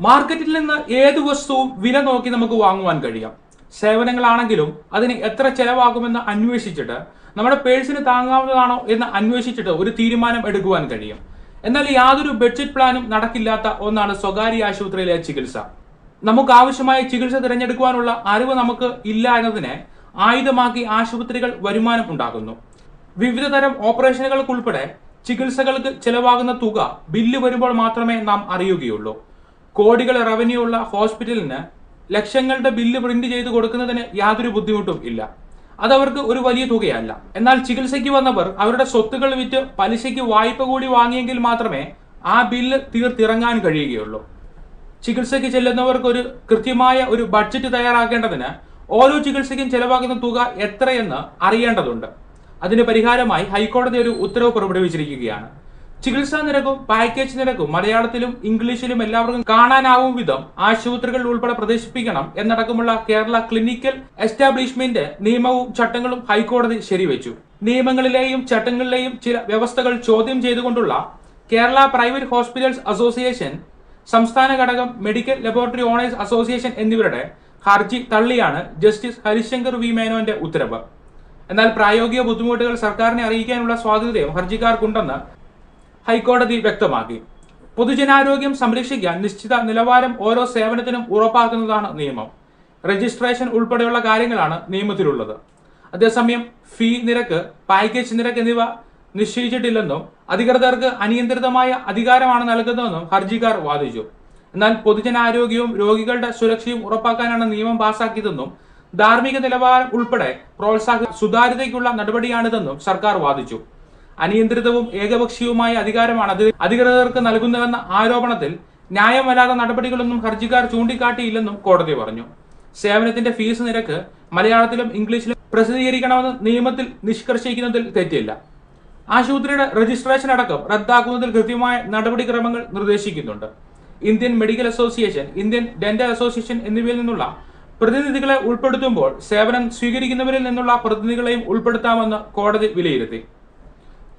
മാർക്കറ്റിൽ നിന്ന് ഏത് വസ്തുവും വില നോക്കി നമുക്ക് വാങ്ങുവാൻ കഴിയാം. സേവനങ്ങളാണെങ്കിലും അതിന് എത്ര ചെലവാകുമെന്ന് അന്വേഷിച്ചിട്ട് നമ്മുടെ പേഴ്സിന് താങ്ങാവുന്നതാണോ എന്ന് അന്വേഷിച്ചിട്ട് ഒരു തീരുമാനം എടുക്കുവാൻ കഴിയും. എന്നാൽ യാതൊരു ബഡ്ജറ്റ് പ്ലാനും നടക്കില്ലാത്ത ഒന്നാണ് സ്വകാര്യ ആശുപത്രിയിലെ ചികിത്സ. നമുക്ക് ആവശ്യമായ ചികിത്സ തിരഞ്ഞെടുക്കുവാനുള്ള അറിവ് നമുക്ക് ഇല്ല എന്നതിനെ ആയുധമാക്കി ആശുപത്രികൾ വരുമാനം ഉണ്ടാക്കുന്നു. വിവിധ തരം ഓപ്പറേഷനുകൾക്കുൾപ്പെടെ ചികിത്സകൾക്ക് ചെലവാകുന്ന തുക ബില്ല് വരുമ്പോൾ മാത്രമേ നാം അറിയുകയുള്ളൂ. കോടികൾ റവന്യൂ ഉള്ള ഹോസ്പിറ്റലിന് ലക്ഷങ്ങളുടെ ബില്ല് പ്രിന്റ് ചെയ്ത് കൊടുക്കുന്നതിന് യാതൊരു ബുദ്ധിമുട്ടും ഇല്ല. അതവർക്ക് ഒരു വലിയ തുകയല്ല. എന്നാൽ ചികിത്സയ്ക്ക് വന്നവർ അവരുടെ സ്വത്തുകൾ വിറ്റ് പലിശയ്ക്ക് വായ്പ കൂടി വാങ്ങിയെങ്കിൽ മാത്രമേ ആ ബില്ല് തീർത്തിറങ്ങാൻ കഴിയുകയുള്ളൂ. ചികിത്സയ്ക്ക് ചെല്ലുന്നവർക്ക് ഒരു കൃത്യമായ ഒരു ബഡ്ജറ്റ് തയ്യാറാക്കേണ്ടതിന് ഓരോ ചികിത്സയ്ക്കും ചെലവാകുന്ന തുക എത്രയെന്ന് അറിയേണ്ടതുണ്ട്. അതിന് പരിഹാരമായി ഹൈക്കോടതി ഒരു ഉത്തരവ് പുറപ്പെടുവിച്ചിരിക്കുകയാണ്. ചികിത്സാ നിരക്കും പാക്കേജ് നിരക്കും മലയാളത്തിലും ഇംഗ്ലീഷിലും എല്ലാവർക്കും കാണാനാവും വിധം ആശുപത്രികൾ ഉൾപ്പെടെ പ്രദർശിപ്പിക്കണം എന്നടക്കമുള്ള കേരള ക്ലിനിക്കൽ എസ്റ്റാബ്ലിഷ്മെന്റ് നിയമവും ചട്ടങ്ങളും ഹൈക്കോടതി ശരിവെച്ചു. നിയമങ്ങളിലെയും ചട്ടങ്ങളിലെയും ചില വ്യവസ്ഥകൾ ചോദ്യം ചെയ്തുകൊണ്ടുള്ള കേരള പ്രൈവറ്റ് ഹോസ്പിറ്റൽസ് അസോസിയേഷൻ സംസ്ഥാന ഘടകം മെഡിക്കൽ ലബോറട്ടറി ഓണേഴ്സ് അസോസിയേഷൻ എന്നിവരുടെ ഹർജി തള്ളിയാണ് ജസ്റ്റിസ് ഹരിശങ്കർ വി മേനോന്റെ ഉത്തരവ്. എന്നാൽ പ്രായോഗിക ബുദ്ധിമുട്ടുകൾ സർക്കാരിനെ അറിയിക്കാനുള്ള സ്വാതന്ത്ര്യം ഹർജിക്കാർക്കുണ്ടെന്ന് ഹൈക്കോടതി വ്യക്തമാക്കി. പൊതുജനാരോഗ്യം സംരക്ഷിക്കാൻ നിശ്ചിത നിലവാരം ഓരോ സേവനത്തിനും ഉറപ്പാക്കുന്നതാണ് നിയമം. രജിസ്ട്രേഷൻ ഉൾപ്പെടെയുള്ള കാര്യങ്ങളാണ് നിയമത്തിലുള്ളത്. അതേസമയം ഫീ നിരക്ക് പാക്കേജ് നിരക്ക് എന്നിവ നിശ്ചയിച്ചിട്ടില്ലെന്നും അധികൃതർക്ക് അനിയന്ത്രിതമായ അധികാരമാണ് നൽകുന്നതെന്നും ഹർജിക്കാർ വാദിച്ചു. എന്നാൽ പൊതുജനാരോഗ്യവും രോഗികളുടെ സുരക്ഷയും ഉറപ്പാക്കാനാണ് നിയമം പാസാക്കിയതെന്നും ധാർമ്മിക നിലവാരം ഉൾപ്പെടെ പ്രോത്സാഹ സുതാര്യതയ്ക്കുള്ള നടപടിയാണിതെന്നും സർക്കാർ വാദിച്ചു. അനിയന്ത്രിതവും ഏകപക്ഷീയവുമായ അധികാരമാണ് അത് അധികൃതർക്ക് നൽകുന്നതെന്ന ആരോപണത്തിൽ ന്യായമല്ലാത്ത നടപടികളൊന്നും ഹർജിക്കാർ ചൂണ്ടിക്കാട്ടിയില്ലെന്നും കോടതി പറഞ്ഞു. സേവനത്തിന്റെ ഫീസ് നിരക്ക് മലയാളത്തിലും ഇംഗ്ലീഷിലും പ്രസിദ്ധീകരിക്കണമെന്ന് നിയമത്തിൽ നിഷ്കർഷിക്കുന്നതിൽ തെറ്റില്ല. ആശുപത്രിയുടെ രജിസ്ട്രേഷൻ അടക്കം റദ്ദാക്കുന്നതിൽ കൃത്യമായ നടപടിക്രമങ്ങൾ നിർദ്ദേശിക്കുന്നുണ്ട്. Indian medical association Indian dental association എന്നിവയിൽ നിന്നുള്ള പ്രതിനിധികളെ ഉൾപ്പെടുത്തുമ്പോൾ സേവനം സ്വീകരിക്കുന്നവരിൽ നിന്നുള്ള പ്രതിനിധികളെയും ഉൾപ്പെടുത്താമെന്ന് കോടതി വിലയിരുത്തി.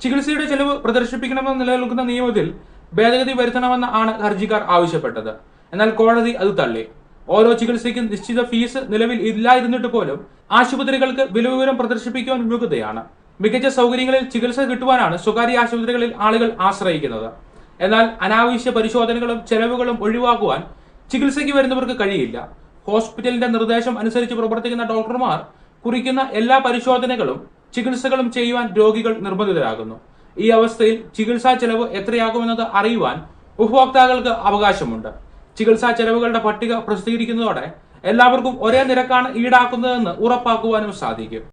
ചികിത്സയുടെ ചെലവ് പ്രദർശിപ്പിക്കണമെന്ന് നിലനിൽക്കുന്ന നിയമത്തിൽ ഭേദഗതി വരുത്തണമെന്ന് ആണ് ഹർജിക്കാർ ആവശ്യപ്പെട്ടത്. എന്നാൽ കോടതി അത് തള്ളി. ഓരോ ചികിത്സയ്ക്കും നിശ്ചിത ഫീസ് നിലവിൽ ഇല്ലായിരുന്നിട്ട് പോലും ആശുപത്രികൾക്ക് വിലവിവരം പ്രദർശിപ്പിക്കുവാൻ വിമുഖതയാണ്. മികച്ച സൗകര്യങ്ങളിൽ ചികിത്സ കിട്ടുവാനാണ് സ്വകാര്യ ആശുപത്രികളിൽ ആളുകൾ ആശ്രയിക്കുന്നത്. എന്നാൽ അനാവശ്യ പരിശോധനകളും ചെലവുകളും ഒഴിവാക്കുവാൻ ചികിത്സയ്ക്ക് വരുന്നവർക്ക് കഴിയില്ല. ഹോസ്പിറ്റലിന്റെ നിർദ്ദേശം അനുസരിച്ച് പ്രവർത്തിക്കുന്ന ഡോക്ടർമാർ കുറിക്കുന്ന എല്ലാ പരിശോധനകളും ചികിത്സകളും ചെയ്യുവാൻ രോഗികൾ നിർബന്ധിതരാകുന്നു. ഈ അവസ്ഥയിൽ ചികിത്സാ ചെലവ് എത്രയാകുമെന്നത് അറിയുവാൻ ഉപഭോക്താക്കൾക്ക് അവകാശമുണ്ട്. ചികിത്സാ ചെലവുകളുടെ പട്ടിക പ്രസിദ്ധീകരിക്കുന്നതോടെ എല്ലാവർക്കും ഒരേ നിരക്കാണ് ഈടാക്കുന്നതെന്ന് ഉറപ്പാക്കുവാനും സാധിക്കും.